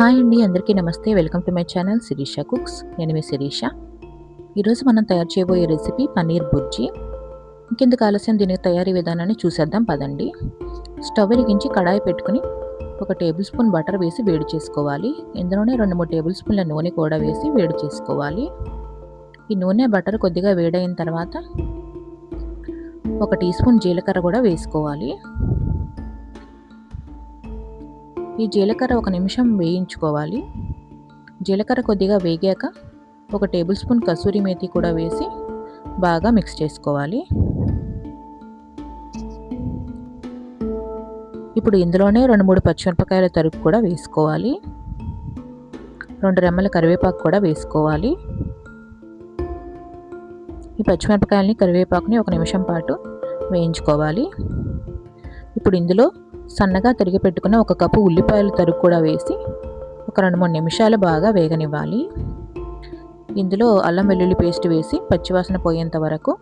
Hi అండి అందరికీ నమస్తే. Welcome to my channel Sirisha cooks. నేను మీ శిరీష. ఈరోజు మనం తయారు చేయబోయే రెసిపీ పన్నీర్ బుర్జీ. ఇంకెందుకు ఆలస్యం దీని తయారీ విధానాన్ని చూసేద్దాం పదండి. స్టవ్ వెలిగించి కడాయి పెట్టుకుని ఒక టేబుల్ స్పూన్ బటర్ వేసి వేడి చేసుకోవాలి. ఇందులోనే రెండు మూడు టేబుల్ స్పూన్ల నూనె కూడా వేసి వేడి చేసుకోవాలి. ఈ నూనె బటర్ కొద్దిగా వేడైన తర్వాత ఒక టీ స్పూన్ జీలకర్ర కూడా వేసుకోవాలి. ఈ జీలకర్ర ఒక నిమిషం వేయించుకోవాలి. జీలకర్ర కొద్దిగా వేగాక ఒక టేబుల్ స్పూన్ కసూరి మేతి కూడా వేసి బాగా మిక్స్ చేసుకోవాలి. ఇప్పుడు ఇందులోనే రెండు మూడు పచ్చిమిరపకాయల తరుపు కూడా వేసుకోవాలి. రెండు రెమ్మల కరివేపాకు కూడా వేసుకోవాలి. ఈ పచ్చిమిరపకాయలని కరివేపాకుని ఒక నిమిషం పాటు వేయించుకోవాలి. ఇప్పుడు ఇందులో సన్నగా తరిగి పెట్టుకున్న ఒక కప్పు ఉల్లిపాయలు తరుగు కూడా వేసి ఒక రెండు మూడు నిమిషాలు బాగా వేగనివ్వాలి. ఇందులో అల్లం వెల్లుల్లి పేస్ట్ వేసి పచ్చివాసన పోయేంత వరకు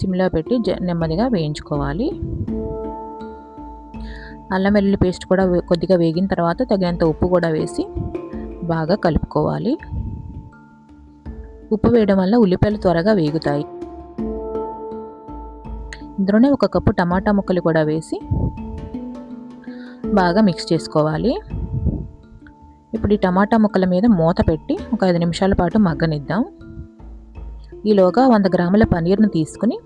సిమ్లో పెట్టి నెమ్మదిగా వేయించుకోవాలి. అల్లం వెల్లుల్లి పేస్ట్ కూడా కొద్దిగా వేగిన తర్వాత తగినంత ఉప్పు కూడా వేసి బాగా కలుపుకోవాలి. ఉప్పు వేయడం వల్ల ఉల్లిపాయలు త్వరగా వేగుతాయి. ఇందులోనే ఒక కప్పు టమాటా ముక్కలు కూడా వేసి బాగా మిక్స్ చేసుకోవాలి. ఇప్పుడు ఈ టమాటా ముక్కల మీద మూత పెట్టి ఒక ఐదు నిమిషాల పాటు మగ్గనిద్దాం. ఈలోగా వంద గ్రాముల పనీర్ను తీసుకుని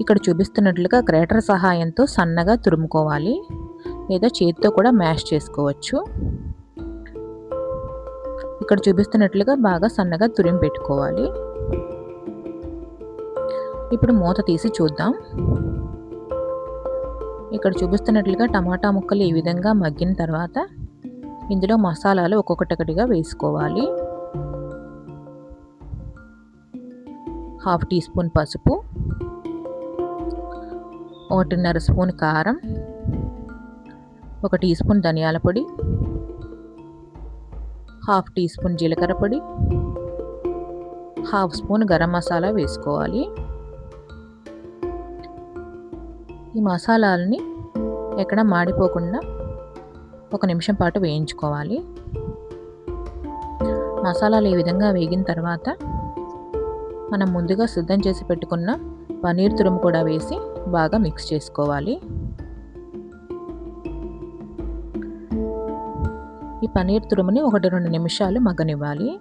ఇక్కడ చూపిస్తున్నట్లుగా గ్రేటర్ సహాయంతో సన్నగా తురుముకోవాలి. లేదా చేతితో కూడా మ్యాష్ చేసుకోవచ్చు. ఇక్కడ చూపిస్తున్నట్లుగా బాగా సన్నగా తురిమి పెట్టుకోవాలి. ఇప్పుడు మూత తీసి చూద్దాం. ఇక్కడ చూపిస్తున్నట్లుగా టమాటా ముక్కలు ఈ విధంగా మగ్గిన తర్వాత ఇందులో మసాలాలు ఒక్కొక్కటిగా వేసుకోవాలి. హాఫ్ టీ స్పూన్ పసుపు ఒకటిన్నర స్పూన్ కారం ఒక టీ స్పూన్ ధనియాల పొడి హాఫ్ టీ స్పూన్ జీలకర్ర పొడి హాఫ్ స్పూన్ గరం మసాలా వేసుకోవాలి. ఈ మసాలాలని ఎక్కడ మాడిపోకుండా ఒక నిమిషం పాటు వేయించుకోవాలి. మసాలాలు ఈ విధంగా వేగిన తర్వాత మనం ముందుగా సిద్ధం చేసి పెట్టుకున్న పనీర్ తురుము కూడా వేసి బాగా మిక్స్ చేసుకోవాలి. ఈ పనీర్ తురుముని ఒకటి రెండు నిమిషాలు మగ్గనివ్వాలి.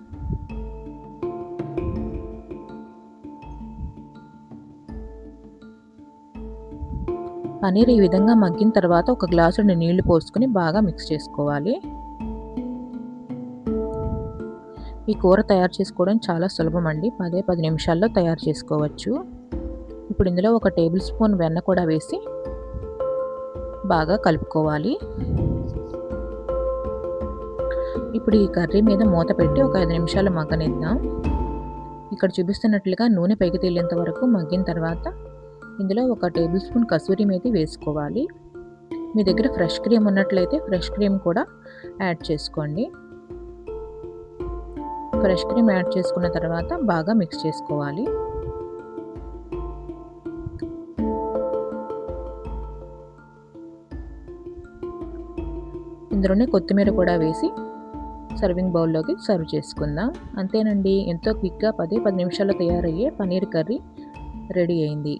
పనీర్ ఈ విధంగా మగ్గిన తర్వాత ఒక గ్లాసుని నీళ్ళు పోసుకొని బాగా మిక్స్ చేసుకోవాలి. ఈ కూర తయారు చేసుకోవడం చాలా సులభం అండి. పదే పది నిమిషాల్లో తయారు చేసుకోవచ్చు. ఇప్పుడు ఇందులో ఒక టేబుల్ స్పూన్ వెన్న కూడా వేసి బాగా కలుపుకోవాలి. ఇప్పుడు ఈ కర్రీ మీద మూత పెట్టి ఒక ఐదు నిమిషాలు మగ్గనిద్దాం. ఇక్కడ చూపిస్తున్నట్లుగా నూనె పైకి తేలేంత వరకు మగ్గిన తర్వాత ఇందులో ఒక టేబుల్ స్పూన్ కసూరి మేతి వేసుకోవాలి. మీ దగ్గర ఫ్రెష్ క్రీమ్ ఉన్నట్లయితే ఫ్రెష్ క్రీమ్ కూడా యాడ్ చేసుకోండి. ఫ్రెష్ క్రీమ్ యాడ్ చేసుకున్న తర్వాత బాగా మిక్స్ చేసుకోవాలి. ఇందులోనే కొత్తిమీర కూడా వేసి సర్వింగ్ బౌల్లోకి సర్వ్ చేసుకుందాం. అంతేనండి. ఎంతో క్విక్గా పది పది నిమిషాల్లో తయారయ్యే పనీర్ కర్రీ రెడీ అయింది.